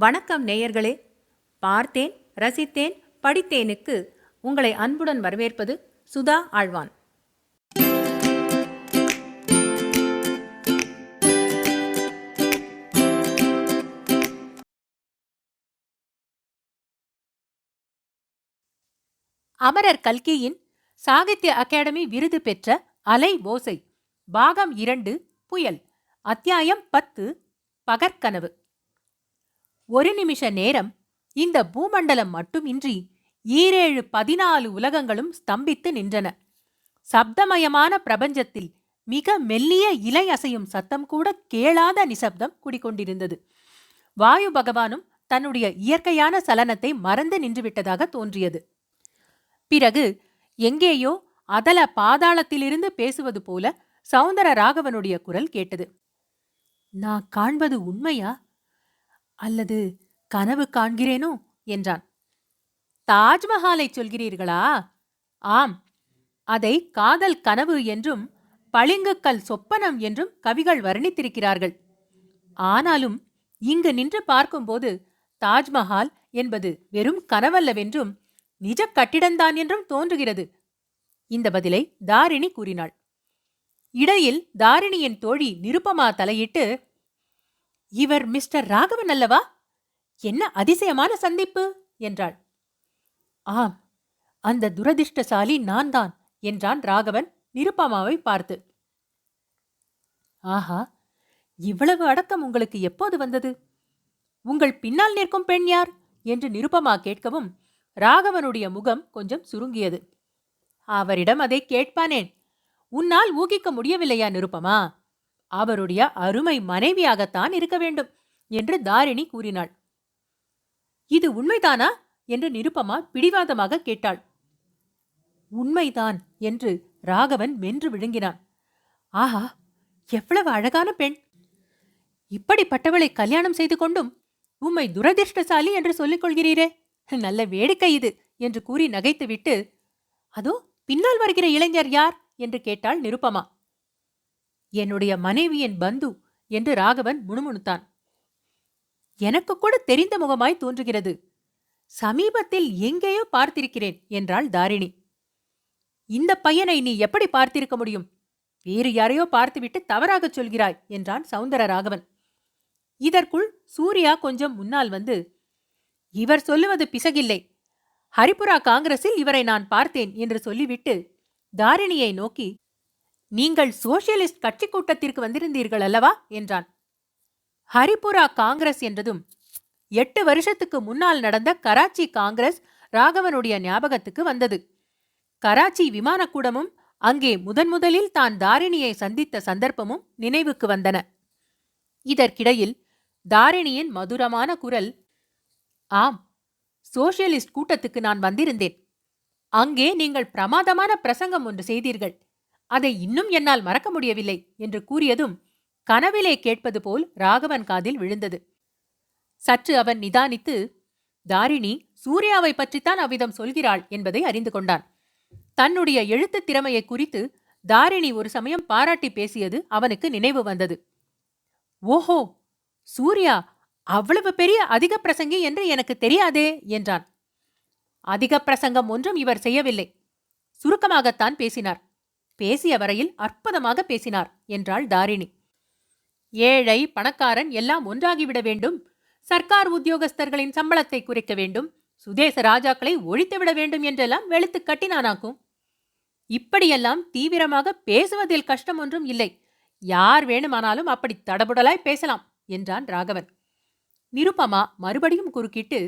வணக்கம் நேயர்களே. பார்த்தேன் ரசித்தேன் படித்தேனுக்கு உங்களை அன்புடன் வரவேற்பது சுதா ஆழ்வான். அமரர் கல்கியின் சாகித்ய அகாடமி விருது பெற்ற அலை ஓசை பாகம் இரண்டு புயல் அத்தியாயம் பத்து பகற்கனவு. ஒரு நிமிஷ நேரம் இந்த பூமண்டலம் மட்டுமின்றி ஈரேழு பதினாலு உலகங்களும் ஸ்தம்பித்து நின்றன. சப்தமயமான பிரபஞ்சத்தில் மிக மெல்லிய இலை அசையும் சத்தம் கூட கேளாத நிசப்தம் குடிக்கொண்டிருந்தது வாயு பகவானும் தன்னுடைய இயற்கையான சலனத்தை மறந்து நின்றுவிட்டதாக தோன்றியது. பிறகு எங்கேயோ அதல பாதாளத்திலிருந்து பேசுவது போல சௌந்தர ராகவனுடைய குரல் கேட்டது. நான் காண்பது உண்மையா? அல்லது கனவு காண்கிறேனோ? என்றான். தாஜ்மஹாலை சொல்கிறீர்களா? ஆம். அதை காதல் கனவு என்றும் பளிங்குக்கல் சொப்பனம் என்றும் கவிகள் வர்ணித்திருக்கிறார்கள். ஆனாலும் இங்கு நின்று பார்க்கும்போது தாஜ்மஹால் என்பது வெறும் கனவல்லவென்றும் நிஜ கட்டிடந்தான் என்றும் தோன்றுகிறது. இந்த பதிலை தாரிணி கூறினாள். இடையில் தாரிணியின் தோழி நிருப்பமா தலையிட்டு இவர் மிஸ்டர் ராகவன் அல்லவா? என்ன அதிசயமான சந்திப்பு! என்றாள். ஆம் அந்த துரதிர்ஷ்டசாலி நான் தான் என்றான் ராகவன் நிருப்பமாவை பார்த்து. ஆஹா இவ்வளவு அடக்கம் உங்களுக்கு எப்போது வந்தது? உங்கள் பின்னால் நிற்கும் பெண் யார்? என்று நிருப்பமா கேட்கவும் ராகவனுடைய முகம் கொஞ்சம் சுருங்கியது. அவரிடம் அதை கேட்பானேன். உன்னால் ஊகிக்க முடியவில்லையா நிருப்பமா அவருடைய அருமை மனைவியாகத்தான் இருக்க வேண்டும் என்று தாரிணி கூறினாள். இது உண்மைதானா? என்று நிருப்பமா பிடிவாதமாக கேட்டாள். உண்மைதான் என்று ராகவன் மென்று விழுங்கினான். ஆஹா எவ்வளவு அழகான பெண். இப்படிப்பட்டவளை கல்யாணம் செய்து கொண்டும் உம்மை துரதிர்ஷ்டசாலி என்று சொல்லிக் கொள்கிறீரே. நல்ல வேடிக்கை இது என்று கூறி நகைத்துவிட்டு அதோ பின்னால் வருகிற இளைஞர் யார்? என்று கேட்டாள் நிருப்பமா என்னுடைய மனைவியின் பந்து என்று ராகவன் முணுமுணுத்தான். எனக்கு கூட தெரிந்த முகமாய் தோன்றுகிறது. சமீபத்தில் எங்கேயோ பார்த்திருக்கிறேன் என்றாள் தாரிணி. இந்த பையனை நீ எப்படி பார்த்திருக்க முடியும்? வேறு யாரையோ பார்த்துவிட்டு தவறாகச் சொல்கிறாய் என்றான் சவுந்தர ராகவன். இதற்குள் சூர்யா கொஞ்சம் முன்னால் வந்து இவர் சொல்லுவது பிசகில்லை. ஹரிபுரா காங்கிரஸில் இவரை நான் பார்த்தேன் என்று சொல்லிவிட்டு தாரிணியை நோக்கி நீங்கள் சோசியலிஸ்ட் கட்சி கூட்டத்திற்கு வந்திருந்தீர்கள் அல்லவா? என்றான். ஹரிபுரா காங்கிரஸ் என்றதும் எட்டு வருஷத்துக்கு முன்னால் நடந்த கராச்சி காங்கிரஸ் ராகவனுடைய ஞாபகத்துக்கு வந்தது. கராச்சி விமானக்கூடமும் அங்கே முதன் முதலில் தான் தாரிணியை சந்தித்த சந்தர்ப்பமும் நினைவுக்கு வந்தன. இதற்கிடையில் தாரிணியின் மதுரமான குரல் ஆம் சோசியலிஸ்ட் கூட்டத்துக்கு நான் வந்திருந்தேன். அங்கே நீங்கள் பிரமாதமான பிரசங்கம் ஒன்று செய்தீர்கள். அதை இன்னும் என்னால் மறக்க முடியவில்லை என்று கூறியதும் கனவிலே கேட்பது போல் ராகவன் காதில் விழுந்தது. சற்று அவன் நிதானித்து தாரிணி சூர்யாவை பற்றித்தான் அவ்விதம் சொல்கிறாள் என்பதை அறிந்து கொண்டான். தன்னுடைய எழுத்துத் திறமையை குறித்து தாரிணி ஒரு சமயம் பாராட்டி பேசியது அவனுக்கு நினைவு வந்தது. ஓஹோ சூர்யா அவ்வளவு பெரிய அதிக பிரசங்கி என்று எனக்கு தெரியாதே என்றான். அதிக பிரசங்கம் ஒன்றும் இவர் செய்யவில்லை. சுருக்கமாகத்தான் பேசினார். பேசிய வரையில் அற்புதமாக பேசினார் என்றாள் தாரிணி. ஏழை பணக்காரன் எல்லாம் ஒன்றாகிவிட வேண்டும். சர்க்கார் உத்தியோகஸ்தர்களின் சம்பளத்தை குறைக்க வேண்டும். சுதேச ராஜாக்களை ஒழித்துவிட வேண்டும் என்றெல்லாம் வெளுத்து கட்டினானாக்கும். இப்படியெல்லாம் தீவிரமாக பேசுவதில் கஷ்டம் ஒன்றும் இல்லை. யார் வேணுமானாலும் அப்படி தடபுடலாய் பேசலாம் என்றான் ராகவன். நிருப்பமா மறுபடியும் குறுக்கிட்டு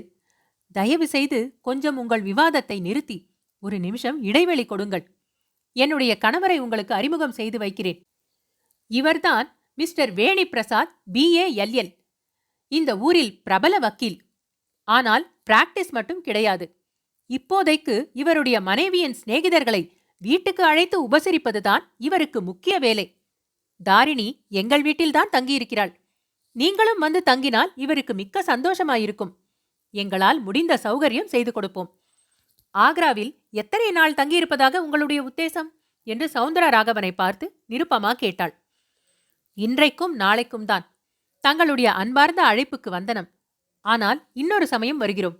தயவு செய்து கொஞ்சம் உங்கள் விவாதத்தை நிறுத்தி ஒரு நிமிஷம் இடைவெளி கொடுங்கள். என்னுடைய கணவரை உங்களுக்கு அறிமுகம் செய்து வைக்கிறேன். இவர்தான் மிஸ்டர் வேணி பிரசாத் பிஏஎல்எல் இந்த ஊரில் பிரபல வக்கீல். ஆனால் பிராக்டிஸ் மட்டும் கிடையாது. இப்போதைக்கு இவருடைய மனைவியின் சிநேகிதர்களை வீட்டுக்கு அழைத்து உபசரிப்பதுதான் இவருக்கு முக்கிய வேலை. தாரிணி எங்கள் வீட்டில்தான் தங்கியிருக்கிறாள். நீங்களும் வந்து தங்கினால் இவருக்கு மிக்க சந்தோஷமாயிருக்கும். எங்களால் முடிந்த சௌகரியம் செய்து கொடுப்போம். ஆக்ராவில் எத்தனை நாள் தங்கியிருப்பதாக உங்களுடைய உத்தேசம்? என்று சவுந்தர ராகவனை பார்த்து நிருப்பமா கேட்டாள். இன்றைக்கும் நாளைக்கும் தான். தங்களுடைய அன்பார்ந்த அழைப்புக்கு வந்தனம். ஆனால் இன்னொரு சமயம் வருகிறோம்.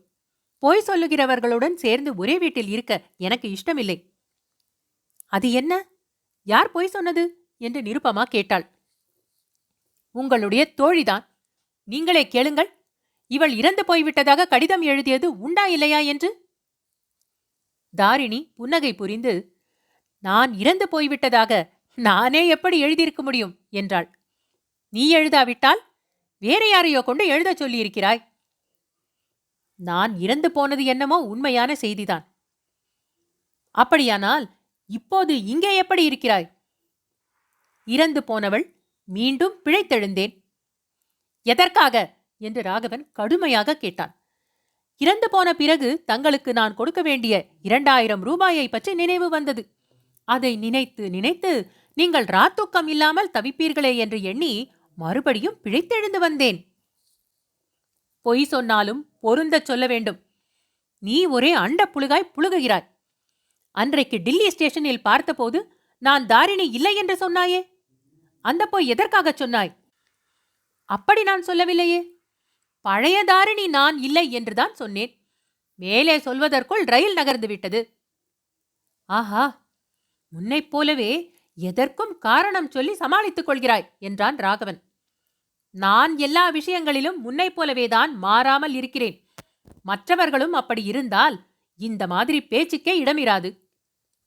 பொய் சொல்லுகிறவர்களுடன் சேர்ந்து ஒரே வீட்டில் இருக்க எனக்கு இஷ்டமில்லை. அது என்ன? யார் பொய் சொன்னது? என்று நிருப்பமா கேட்டாள். உங்களுடைய தோழிதான். நீங்களே கேளுங்கள். இவள் இறந்து போய்விட்டதாக கடிதம் எழுதியது உண்டா இல்லையா என்று? தாரிணி புன்னகை புரிந்து நான் இறந்து போய்விட்டதாக நானே எப்படி எழுதியிருக்க முடியும்? என்றாள். நீ எழுதாவிட்டால் வேற யாரையோ கொண்டு எழுதச் சொல்லியிருக்கிறாய். நான் இறந்து போனது என்னமோ உண்மையான செய்திதான். அப்படியானால் இப்போது இங்கே எப்படி இருக்கிறாய்? இறந்து போனவள் மீண்டும் பிழைத்தெழுந்தேன். எதற்காக? என்று ராகவன் கடுமையாக கேட்டான். இறந்து போன பிறகு தங்களுக்கு நான் கொடுக்க வேண்டிய இரண்டாயிரம் ரூபாயை பற்றி நினைவு வந்தது. அதை நினைத்து நினைத்து நீங்கள் ராத்தூக்கம் இல்லாமல் தவிப்பீர்களே என்று எண்ணி மறுபடியும் பிழைத்தெழுந்து வந்தேன். பொய் சொன்னாலும் பொருந்தச் சொல்ல வேண்டும். நீ ஒரே அண்ட புழுகாய் புழுகுகிறாய். அன்றைக்கு டில்லி ஸ்டேஷனில் பார்த்தபோது நான் தாரிணி இல்லை என்று சொன்னாயே? அந்த பொய் எதற்காகச் சொன்னாய்? அப்படி நான் சொல்லவில்லையே. பழைய தாரிணி நான் இல்லை என்றுதான் சொன்னேன். மேலே சொல்வதற்குள் ரயில் நகர்ந்து விட்டது. ஆஹா முன்னைப் போலவே எதற்கும் காரணம் சொல்லி சமாளித்துக் கொள்கிறாய் என்றான் ராகவன். நான் எல்லா விஷயங்களிலும் முன்னைப் போலவேதான் மாறாமல் இருக்கிறேன். மற்றவர்களும் அப்படி இருந்தால் இந்த மாதிரி பேச்சுக்கே இடமிராது.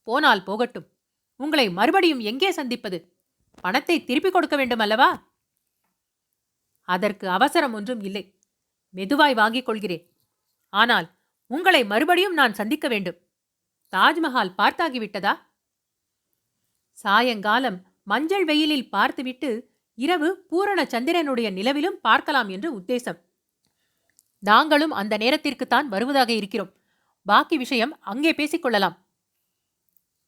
போனால் போகட்டும். உங்களை மறுபடியும் எங்கே சந்திப்பது? பணத்தை திருப்பிக் கொடுக்க வேண்டும் அல்லவா அதற்கு அவசரம் ஒன்றும் இல்லை. மெதுவாய் வாங்கிக் கொள்கிறேன் ஆனால் உங்களை மறுபடியும் நான் சந்திக்க வேண்டும். தாஜ்மஹால் பார்த்தாகிவிட்டதா? சாயங்காலம் மஞ்சள் வெயிலில் பார்த்துவிட்டு இரவு பூரண சந்திரனுடைய நிலவிலும் பார்க்கலாம் என்று உத்தேசம். நாங்களும் அந்த நேரத்திற்குத்தான் வருவதாக இருக்கிறோம். பாக்கி விஷயம் அங்கே பேசிக்கொள்ளலாம்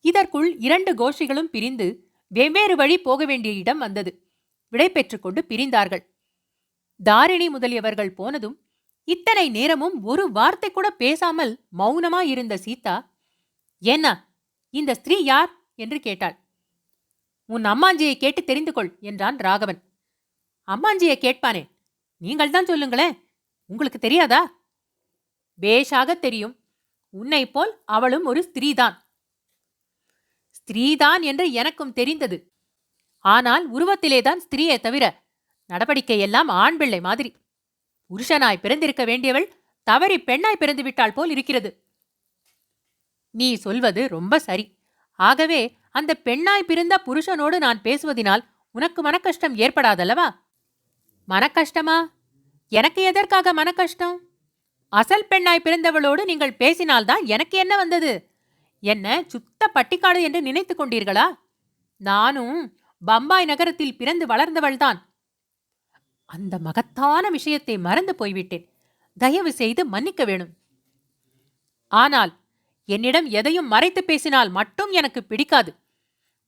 இதற்குள் இரண்டு கோஷ்டிகளும் பிரிந்து வெவ்வேறு வழி போக வேண்டிய இடம் வந்தது. விடை பெற்றுக்கொண்டு பிரிந்தார்கள். தாரிணி முதலியவர்கள் போனதும் இத்தனை நேரமும் ஒரு வார்த்தை கூட பேசாமல் மௌனமாயிருந்த சீதா என்ன இந்த ஸ்திரீ யார்? என்று கேட்டாள். உன் அம்மாஞ்சியை கேட்டு தெரிந்து கொள் என்றான் ராகவன். அம்மாஞ்சியை கேட்பானே நீங்கள் தான் சொல்லுங்களேன் உங்களுக்கு தெரியாதா? பேஷாக தெரியும் உன்னை போல் அவளும் ஒரு ஸ்திரீதான். ஸ்திரீதான் என்று எனக்கும் தெரிந்தது ஆனால் உருவத்திலேதான் ஸ்திரீயை தவிர நடவடிக்கையெல்லாம் ஆண் பிள்ளை மாதிரி. புருஷனாய் பிறந்திருக்க வேண்டியவள் தவறி பெண்ணாய் பிறந்து விட்டாள் போல் இருக்கிறது. நீ சொல்வது ரொம்ப சரி. ஆகவே அந்த பெண்ணாய் பிறந்த புருஷனோடு நான் பேசுவதினால் உனக்கு மனக்கஷ்டம் ஏற்படாதல்லவா? மனக்கஷ்டமா? எனக்கு எதற்காக மனக்கஷ்டம்? அசல் பெண்ணாய் பிறந்தவளோடு நீங்கள் பேசினால்தான் எனக்கு என்ன வந்தது? என்ன சுத்த பட்டிக்காடு என்று நினைத்து கொண்டீர்களா? நானும் பம்பாய் நகரத்தில் பிறந்து வளர்ந்தவள்தான். அந்த மகத்தான விஷயத்தை மறந்து போய்விட்டேன். தயவு செய்து மன்னிக்க வேணும். ஆனால் என்னிடம் எதையும் மறைத்து பேசினால் மட்டும் எனக்கு பிடிக்காது.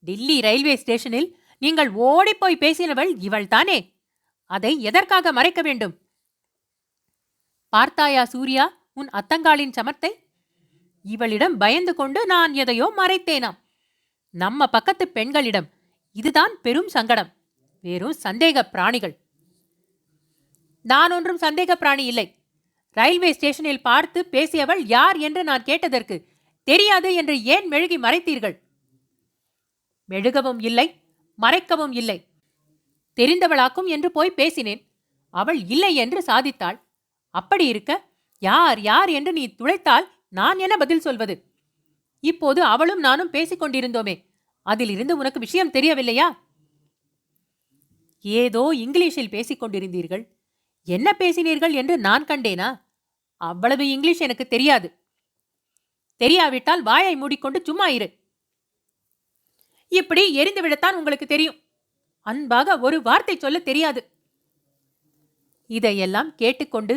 டில்லி ரயில்வே ஸ்டேஷனில் நீங்கள் ஓடிப்போய் பேசினவள் இவள்தானே? அதை எதற்காக மறைக்க வேண்டும்? பார்த்தாயா சூர்யா உன் அத்தங்காளின் சமர்த்தை? இவளிடம் பயந்து கொண்டு நான் எதையோ மறைத்தேனாம். நம்ம பக்கத்து பெண்களிடம் இதுதான் பெரும் சங்கடம். வெறும் சந்தேக பிராணிகள். நான் ஒன்றும் சந்தேக பிராணி இல்லை. ரயில்வே ஸ்டேஷனில் பார்த்து பேசியவள் யார் என்று நான் கேட்டதற்கு தெரியாது என்று ஏன் மெழுகி மறைத்தீர்கள்? மெழுகவும் இல்லை மறைக்கவும் இல்லை. தெரிந்தவளாக்கும் என்று போய் பேசினேன். அவள் இல்லை என்று சாதித்தாள். அப்படி இருக்க யார் யார் என்று நீ துளைத்தால் நான் என்ன பதில் சொல்வது? இப்போது அவளும் நானும் பேசிக் கொண்டிருந்தோமே. அதிலிருந்து உனக்கு விஷயம் தெரியவில்லையா? ஏதோ இங்கிலீஷில் பேசிக் கொண்டிருந்தீர்கள். என்ன பேசினீர்கள் என்று நான் கண்டேனா? அவ்வளவு இங்கிலீஷ் எனக்கு தெரியாது. தெரியாவிட்டால் வாயை மூடிக்கொண்டு சும்மா இரு. இப்படி எரிந்து விடத்தான் உங்களுக்கு தெரியும். அன்பாக ஒரு வார்த்தை சொல்ல தெரியாது. இதையெல்லாம் கேட்டுக்கொண்டு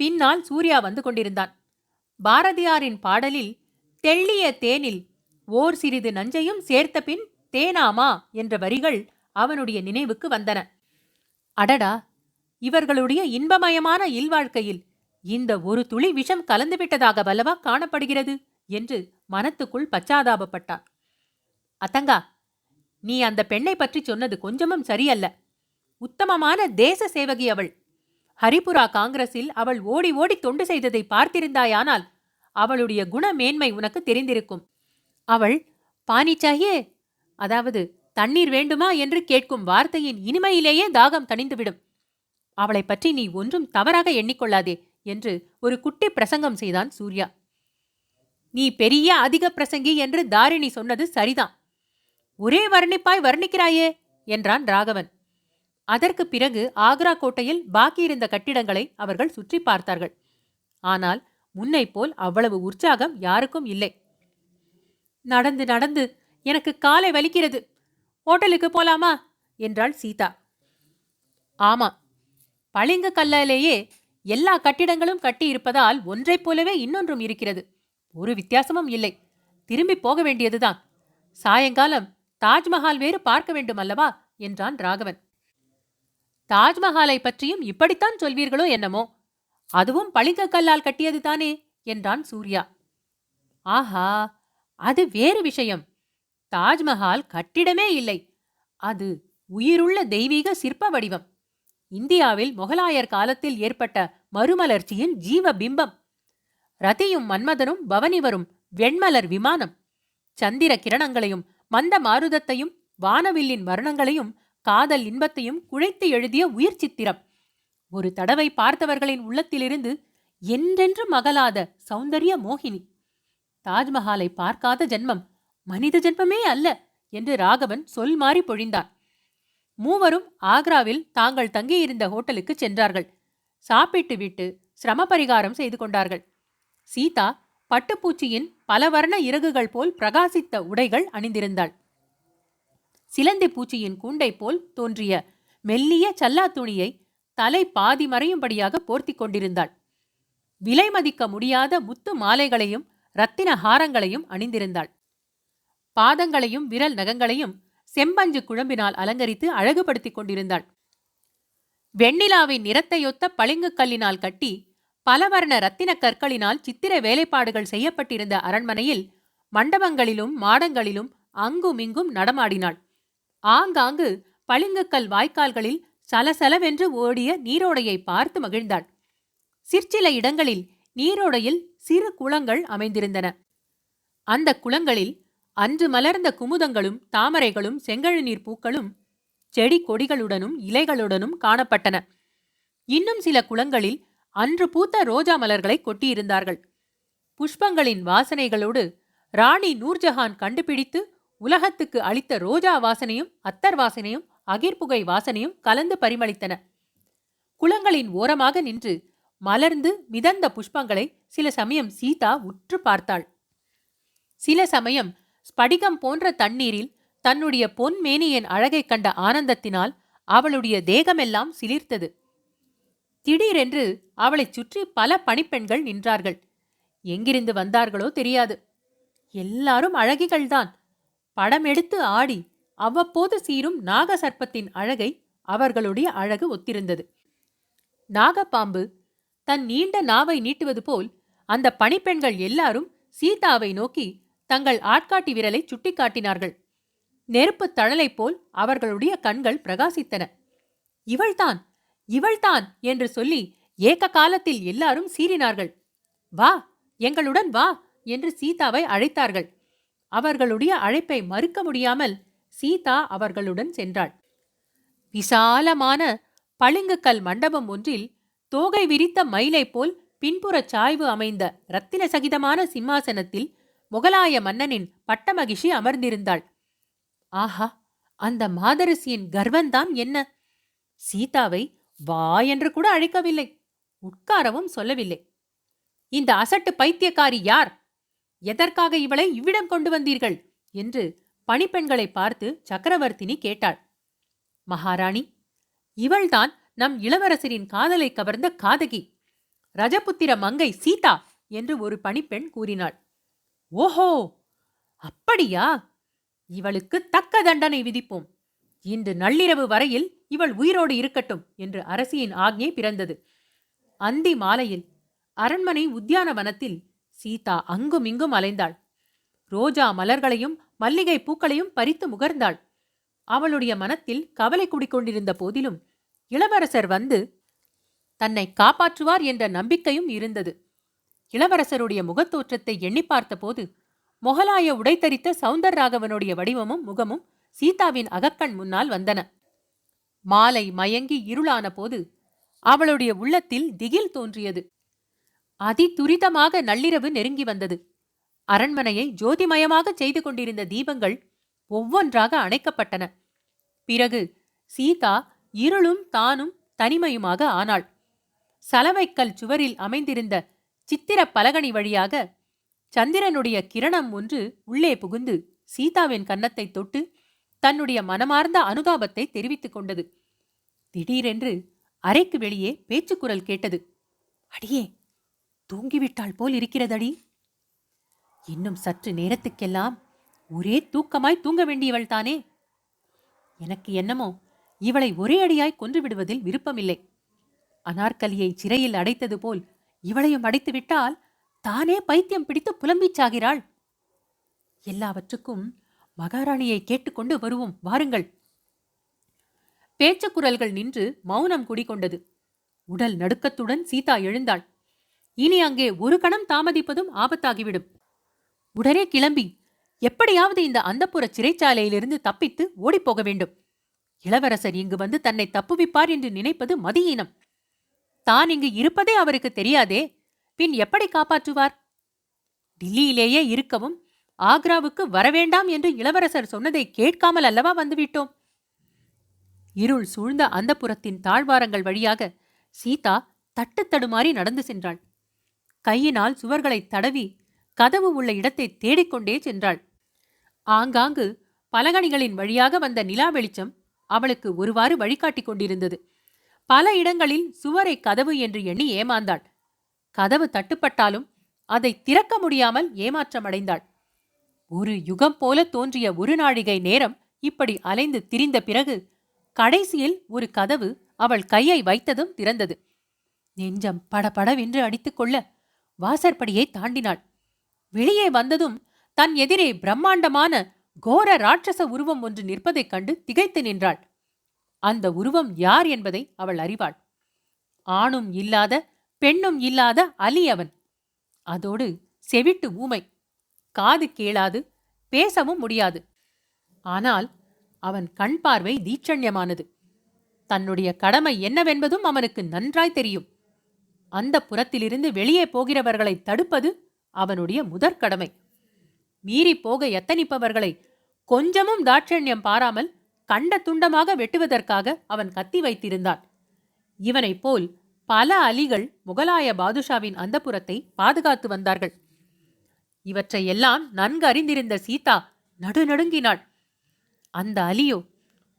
பின்னால் சூர்யா வந்து கொண்டிருந்தான். பாரதியாரின் பாடலில் தெள்ளிய தேனில் ஓர் சிறிது நஞ்சையும் சேர்த்த பின் தேனாமா என்ற வரிகள் அவனுடைய நினைவுக்கு வந்தன. அடடா! இவர்களுடைய இன்பமயமான இல்வாழ்க்கையில் இந்த ஒரு துளி விஷம் கலந்துவிட்டதாக வல்லவா காணப்படுகிறது என்று மனத்துக்குள் பச்சாதாபப்பட்டார். அத்தங்கா நீ அந்த பெண்ணை பற்றி சொன்னது கொஞ்சமும் சரியல்ல. உத்தமமான தேச சேவகி அவள். ஹரிபுரா காங்கிரஸில் அவள் ஓடி ஓடி தொண்டு செய்ததை பார்த்திருந்தாயானால் அவளுடைய குணமேன்மை உனக்கு தெரிந்திருக்கும். அவள் பானி அதாவது தண்ணீர் வேண்டுமா? என்று கேட்கும் வார்த்தையின் இனிமையிலேயே தாகம் தணிந்துவிடும். அவளைப் பற்றி நீ ஒன்றும் தவறாக எண்ணிக்கொள்ளாதே என்று ஒரு குட்டி பிரசங்கம் செய்தான் சூர்யா. நீ பெரிய அதிக பிரசங்கி என்று தாரிணி சொன்னது சரிதான். ஒரே வர்ணிப்பாய் வர்ணிக்கிறாயே என்றான் ராகவன். அதற்கு பிறகு ஆக்ரா கோட்டையில் பாக்கியிருந்த கட்டிடங்களை அவர்கள் சுற்றி பார்த்தார்கள். ஆனால் முன்னை போல் அவ்வளவு உற்சாகம் யாருக்கும் இல்லை. நடந்து நடந்து எனக்கு காலை வலிக்கிறது. ஹோட்டலுக்கு போலாமா? என்றாள் சீதா. ஆமா பளிங்கு கல்லாலேயே எல்லா கட்டிடங்களும் கட்டி இருப்பதால் ஒன்றைப் போலவே இன்னொன்றும் இருக்கிறது. ஒரு வித்தியாசமும் இல்லை. திரும்பி போக வேண்டியதுதான். சாயங்காலம் தாஜ்மஹால் வேறு பார்க்க வேண்டும் அல்லவா? என்றான் ராகவன். தாஜ்மஹாலை பற்றியும் இப்படித்தான் சொல்வீர்களோ என்னமோ? அதுவும் பளிங்க கல்லால் கட்டியது தானே? என்றான் சூர்யா. ஆஹா அது வேறு விஷயம். தாஜ்மஹால் கட்டிடமே இல்லை. அது உயிருள்ள தெய்வீக சிற்ப வடிவம். இந்தியாவில் முகலாயர் காலத்தில் ஏற்பட்ட மறுமலர்ச்சியின் ஜீவ பிம்பம் ரதியும் மன்மதனும் பவனிவரும் வெண்மலர் விமானம். சந்திர கிரணங்களையும் மந்த மாருதத்தையும் வானவில்லின் வர்ணங்களையும் காதல் இன்பத்தையும் குழைத்து எழுதிய உயிர் சித்திரம். ஒரு தடவை பார்த்தவர்களின் உள்ளத்திலிருந்து என்றென்று மகளாத சௌந்தரிய மோகினி. தாஜ்மஹாலை பார்க்காத ஜென்மம் மனித ஜென்மமே அல்ல என்று ராகவன் சொல் மாறி பொழிந்தான். மூவரும் ஆக்ராவில் தாங்கள் தங்கியிருந்த ஹோட்டலுக்கு சென்றார்கள். சாப்பிட்டு விட்டு சிரம பரிகாரம் செய்து கொண்டார்கள். சீதா பட்டுப்பூச்சியின் பலவர்ண இறகுகள் போல் பிரகாசித்த உடைகள் அணிந்திருந்தாள். சிலந்தி பூச்சியின் கூண்டை போல் தோன்றிய மெல்லிய சல்லா துணியை தலை பாதி மறையும்படியாக போர்த்திக் கொண்டிருந்தாள். விலை மதிக்க முடியாத முத்து மாலைகளையும் ரத்தின ஹாரங்களையும் அணிந்திருந்தாள். பாதங்களையும் விரல் நகங்களையும் செம்பஞ்சு குழம்பினால் அலங்கரித்து அழகுபடுத்திக் கொண்டிருந்தாள். வெண்ணிலாவின் நிறத்தையொத்த பளிங்கு கல்லினால் கட்டி பலவர்ண ரத்தின கற்களினால் சித்திர வேலைப்பாடுகள் செய்யப்பட்டிருந்த அரண்மனையில் மண்டபங்களிலும் மாடங்களிலும் அங்குமிங்கும் நடமாடினாள். ஆங்காங்கு பளிங்குக்கல் வாய்க்கால்களில் சலசலவென்று ஓடிய நீரோடையை பார்த்து மகிழ்ந்தாள். சிற்சில இடங்களில் நீரோடையில் சிறு குளங்கள் அமைந்திருந்தன. அந்த குளங்களில் அன்று மலர்ந்த குமுதங்களும் தாமரைகளும் செங்கழுநீர் பூக்களும் செடி கொடிகளுடனும் இலைகளுடனும் காணப்பட்டன. இன்னும் சில குளங்களில் அன்று பூத்த ரோஜா மலர்களை கொட்டியிருந்தார்கள். புஷ்பங்களின் வாசனைகளோடு ராணி நூர்ஜஹான் கண்டுபிடித்து உலகத்துக்கு அளித்த ரோஜா வாசனையும் அத்தர் வாசனையும் அகிர்புகை வாசனையும் கலந்து பரிமளித்தன. குளங்களின் ஓரமாக நின்று மலர்ந்து மிதந்த புஷ்பங்களை சில சமயம் சீதா உற்று பார்த்தாள். சில சமயம் ஸ்படிகம் போன்ற தண்ணீரில் தன்னுடைய பொன்மேனியின் அழகைக் கண்ட ஆனந்தத்தினால் அவளுடைய தேகமெல்லாம் சிலிர்த்தது. திடீரென்று அவளைச் சுற்றி பல பணிப்பெண்கள் நின்றார்கள். எங்கிருந்து வந்தார்களோ தெரியாது. எல்லாரும் அழகிகள்தான். படம் எடுத்து ஆடி அவ்வப்போது சீரும் நாகசர்ப்பத்தின் அழகை அவர்களுடைய அழகு ஒத்திருந்தது. நாகப்பாம்பு தன் நீண்ட நாவை நீட்டுவது போல் அந்த பணிப்பெண்கள் எல்லாரும் சீதாவை நோக்கி தங்கள் ஆட்காட்டி விரலை சுட்டிக்காட்டினார்கள். நெருப்புத் தழலைப் போல் அவர்களுடைய கண்கள் பிரகாசித்தன. இவள்தான் இவள்தான்! என்று சொல்லி ஏக காலத்தில் எல்லாரும் சீறினார்கள். வா எங்களுடன் வா! என்று சீதாவை அழைத்தார்கள். அவர்களுடைய அழைப்பை மறுக்க முடியாமல் சீதா அவர்களுடன் சென்றாள். விசாலமான பளிங்குக்கல் மண்டபம் ஒன்றில் தோகை விரித்த மயிலை போல் பின்புறச் சாய்வு அமைந்த ரத்தின சகிதமான சிம்மாசனத்தில் முகலாய மன்னனின் பட்டமகிஷி அமர்ந்திருந்தாள். ஆஹா அந்த மாதரசியின் கர்வந்தான் என்ன? சீதாவை வா என்று கூட அழைக்கவில்லை உட்காரவும் சொல்லவில்லை. இந்த அசட்டு பைத்தியக்காரி யார்? எதற்காக இவளை இவ்விடம் கொண்டு வந்தீர்கள்? என்று பணிப்பெண்களை பார்த்து சக்கரவர்த்தினி கேட்டாள். மகாராணி இவள்தான் நம் இளவரசரின் காதலை கவர்ந்த காதகி ரஜபுத்திர மங்கை சீதா என்று ஒரு பணிப்பெண் கூறினாள். ஓஹோ அப்படியா? இவளுக்கு தக்க தண்டனை விதிப்போம். இன்று நள்ளிரவு வரையில் இவள் உயிரோடு இருக்கட்டும் என்று அரசியின் ஆக்ஞை பிறந்தது. அந்தி மாலையில் அரண்மனை உத்தியானவனத்தில் சீதா அங்கும் இங்கும் அலைந்தாள். ரோஜா மலர்களையும் மல்லிகை பூக்களையும் பறித்து முகர்ந்தாள். அவளுடைய மனத்தில் கவலை குடிக்கொண்டிருந்த போதிலும் இளவரசர் வந்து தன்னை காப்பாற்றுவார் என்ற நம்பிக்கையும் இருந்தது. இளவரசருடைய முகத்தோற்றத்தை எண்ணி பார்த்தபோது மொகலாய உடைத்தரித்த சவுந்தர் ராகவனுடைய வடிவமும் முகமும் சீதாவின் அகக்கண் முன்னால் வந்தன. மாலை மயங்கி இருளான போது அவளுடைய உள்ளத்தில் திகில் தோன்றியது. அதி துரிதமாக நள்ளிரவு நெருங்கி வந்தது. அரண்மனையை ஜோதிமயமாகச் செய்து கொண்டிருந்த தீபங்கள் ஒவ்வொன்றாக அணைக்கப்பட்டன. பிறகு சீதா இருளும் தானும் தனிமையுமாக ஆனாள். சலவைக்கல் சுவரில் அமைந்திருந்த சித்திர பலகணி வழியாக சந்திரனுடைய கிரணம் ஒன்று உள்ளே புகுந்து சீதாவின் கன்னத்தை தொட்டு தன்னுடைய மனமார்ந்த அனுதாபத்தை தெரிவித்துக் கொண்டது. திடீரென்று அறைக்கு வெளியே பேச்சுக்குரல் கேட்டது. அடியே தூங்கிவிட்டாள் போல் இருக்கிறதடி. இன்னும் சற்று நேரத்துக்கெல்லாம் ஒரே தூக்கமாய் தூங்க வேண்டியவள் தானே. எனக்கு என்னமோ இவளை ஒரே அடியாய் கொன்று விடுவதில் விருப்பமில்லை. அனார்கலியை சிறையில் அடைத்தது போல் இவளையும் அடைத்து விட்டால் தானே பைத்தியம் பிடித்து புலம்பிச் சாகிறாள் எல்லாவற்றுக்கும் மகாராணியை கேட்டுக்கொண்டு வருவோம் வாருங்கள். பேச்சுக்குரல்கள் நின்று மௌனம் குடிகொண்டது. உடல் நடுக்கத்துடன் சீதா எழுந்தாள். இனி அங்கே ஒரு கணம் தாமதிப்பதும் ஆபத்தாகிவிடும். உடனே கிளம்பி எப்படியாவது இந்த அந்தப்புற சிறைச்சாலையிலிருந்து தப்பித்து ஓடிப்போக வேண்டும். இளவரசர் இங்கு வந்து தன்னை தப்புவிப்பார் என்று நினைப்பது மதியீனம். தான் இங்கு இருப்பதே அவருக்கு தெரியாதே. பின் எப்படி காப்பாற்றுவார்? டில்லியிலேயே இருக்கவும் ஆக்ராவுக்கு வரவேண்டாம் என்று இளவரசர் சொன்னதை கேட்காமல் அல்லவா வந்துவிட்டோம்? இருள் சூழ்ந்த அந்தப்புறத்தின் தாழ்வாரங்கள் வழியாக சீதா தட்டு தடுமாறி நடந்து சென்றாள். கையினால் சுவர்களை தடவி கதவு உள்ள இடத்தை தேடிக்கொண்டே சென்றாள். ஆங்காங்கு பலகணிகளின் வழியாக வந்த நிலா வெளிச்சம் அவளுக்கு ஒருவாறு வழிகாட்டி கொண்டிருந்தது. பல இடங்களில் சுவரை கதவு என்று எண்ணி ஏமாந்தாள். கதவு தட்டுப்பட்டாலும் அதை திறக்க முடியாமல் ஏமாற்றமடைந்தாள். ஒரு யுகம் போல தோன்றிய ஒரு நாழிகை நேரம் இப்படி அலைந்து திரிந்த பிறகு கடைசியில் ஒரு கதவு அவள் கையை வைத்ததும் திறந்தது. நெஞ்சம் படபடவென்று அடித்துக்கொள்ள வாசற்படியை தாண்டினாள். வெளியே வந்ததும் தன் எதிரே பிரம்மாண்டமான கோர ராட்சச உருவம் ஒன்று நிற்பதைக் கண்டு திகைத்து நின்றாள். அந்த உருவம் யார் என்பதை அவள் அறிவாள். ஆணும் இல்லாத பெண்ணும் இல்லாத அலி அவன். அதோடு செவிட்டு ஊமை. காது கேளாது பேசவும் முடியாது. ஆனால் அவன் கண் பார்வை தீட்சண்யமானது. தன்னுடைய கடமை என்னவென்பதும் அவனுக்கு நன்றாய் தெரியும். அந்த புறத்திலிருந்து வெளியே போகிறவர்களை தடுப்பது அவனுடைய முதற் கடமை. மீறி போக எத்தனிப்பவர்களை கொஞ்சமும் தாட்சண்யம் பாராமல் கண்ட துண்டமாக வெட்டுவதற்காக அவன் கத்தி வைத்திருந்தான். இவனைப் போல் பல அலிகள் முகலாய பாதுஷாவின் அந்தப்புறத்தை பாதுகாத்து வந்தார்கள். இவற்றையெல்லாம் நன்கு அறிந்திருந்த சீதா நடுநடுங்கினாள். அந்த அலியோ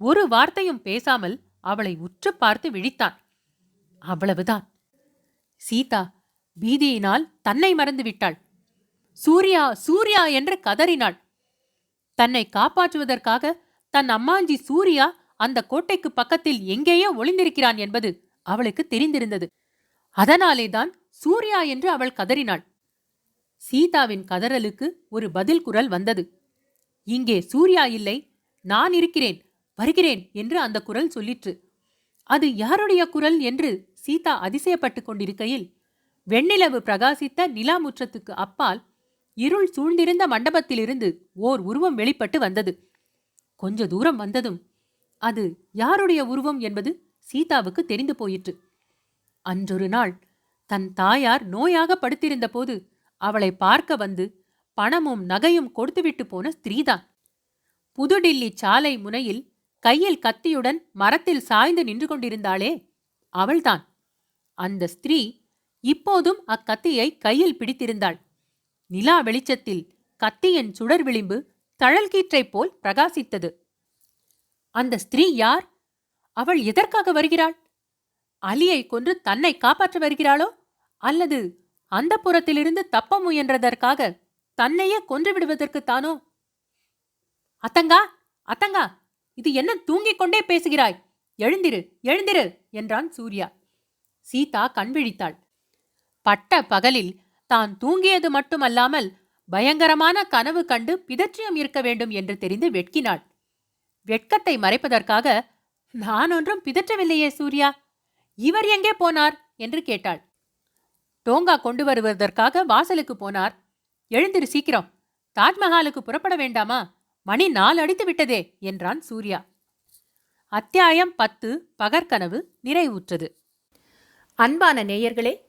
ஒரு வார்த்தையும் பேசாமல் அவளை உற்று பார்த்து விழித்தான். அவ்வளவுதான். சீதா பீதியினால் தன்னை மறந்து விட்டாள். சூர்யா சூர்யா என்று கதறினாள். தன்னை காப்பாற்றுவதற்காக தன் அம்மாஞ்சி சூர்யா அந்த கோட்டைக்கு பக்கத்தில் எங்கேயோ ஒளிந்திருக்கிறான் என்பது அவளுக்கு தெரிந்திருந்தது. அதனாலேதான் சூர்யா என்று அவள் கதறினாள். சீதாவின் கதறலுக்கு ஒரு பதில் குரல் வந்தது. இங்கே சூர்யா இல்லை நான் இருக்கிறேன் வருகிறேன் என்று அந்த குரல் சொல்லிற்று. அது யாருடைய குரல் என்று சீதா அதிசயப்பட்டுக் கொண்டிருக்கையில் வெண்ணிலவு பிரகாசித்த நிலாமுற்றத்துக்கு அப்பால் இருள் சூழ்ந்திருந்த மண்டபத்திலிருந்து ஓர் உருவம் வெளிப்பட்டு வந்தது. கொஞ்ச தூரம் வந்ததும் அது யாருடைய உருவம் என்பது சீதாவுக்கு தெரிந்து போயிற்று. அன்றொரு நாள் தன் தாயார் நோயாக படுத்திருந்த போது அவளை பார்க்க வந்து பணமும் நகையும் கொடுத்துவிட்டு போன ஸ்திரீதான். புதுடில்லி சாலை முனையில் கையில் கத்தியுடன் மரத்தில் சாய்ந்து நின்று கொண்டிருந்தாளே அவள்தான். அந்த ஸ்திரீ இப்போதும் அக்கத்தியை கையில் பிடித்திருந்தாள். நிலா வெளிச்சத்தில் கத்தியின் சுடர் விளிம்பு தழல்கீற்றைப் போல் பிரகாசித்தது. அந்த ஸ்திரீ யார்? அவள் எதற்காக வருகிறாள்? அலியை கொன்று தன்னை காப்பாற்ற வருகிறாளோ? அல்லது அந்த புறத்திலிருந்து தப்ப முயன்றதற்காக தன்னையே கொன்று விடுவதற்குத்தானோ அத்தங்கா அத்தங்கா இது என்ன தூங்கிக் கொண்டே பேசுகிறாய்? எழுந்திரு எழுந்திரு என்றான் சூர்யா. சீதா கண்விழித்தாள் பட்ட பகலில் தான் தூங்கியது மட்டுமல்லாமல் பயங்கரமான கனவு கண்டு பிதற்றியம் இருக்க வேண்டும் என்று தெரிந்து வெட்கினாள். வெட்கத்தை மறைப்பதற்காக நான் ஒன்றும் பிதற்றவில்லையே சூர்யா. இவர் எங்கே போனார்? என்று கேட்டாள். டோங்கா கொண்டு வருவதற்காக வாசலுக்கு போனார். எழுந்திரு சீக்கிரம். தாஜ்மஹாலுக்கு புறப்பட வேண்டாமா? மணி நாலு அடித்து விட்டதே என்றான் சூர்யா. அத்தியாயம் பத்து பகற்கனவு நிறைவுற்றது. அன்பான நேயர்களே